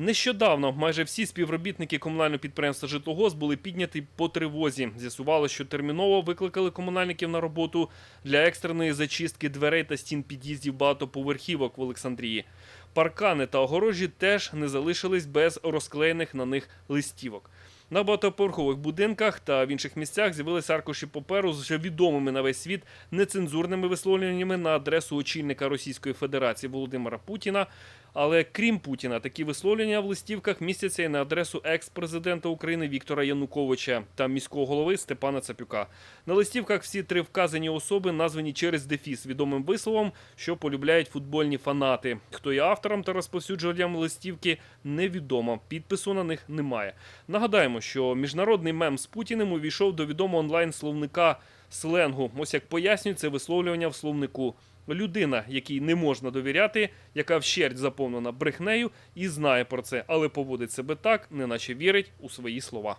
Нещодавно майже всі співробітники комунального підприємства Житлогоз були підняті по тривозі. З'ясувало, що терміново викликали комунальників на роботу для екстреної зачистки дверей та стін під'їздів багатоповерхівок в Олександрії. Паркани та огорожі теж не залишились без розклеєних на них листівок. На багатоповерхових будинках та в інших місцях з'явилися аркуші паперу з вже відомими на весь світ нецензурними висловлюваннями на адресу очільника Російської Федерації Володимира Путіна. Але крім Путіна, такі висловлення в листівках містяться і на адресу екс-президента України Віктора Януковича та міського голови Степана Цапюка. На листівках всі три вказані особи названі через дефіс відомим висловом, що полюбляють футбольні фанати. Хто є автором та розповсюджувачем листівки, невідомо. Підпису на них немає. Нагадаємо, що міжнародний мем з Путіним увійшов до відомого онлайн-словника сленгу. Ось як пояснюють це висловлювання в словнику. Людина, якій не можна довіряти, яка вщерть заповнена брехнею і знає про це, але поводить себе так, неначе вірить у свої слова.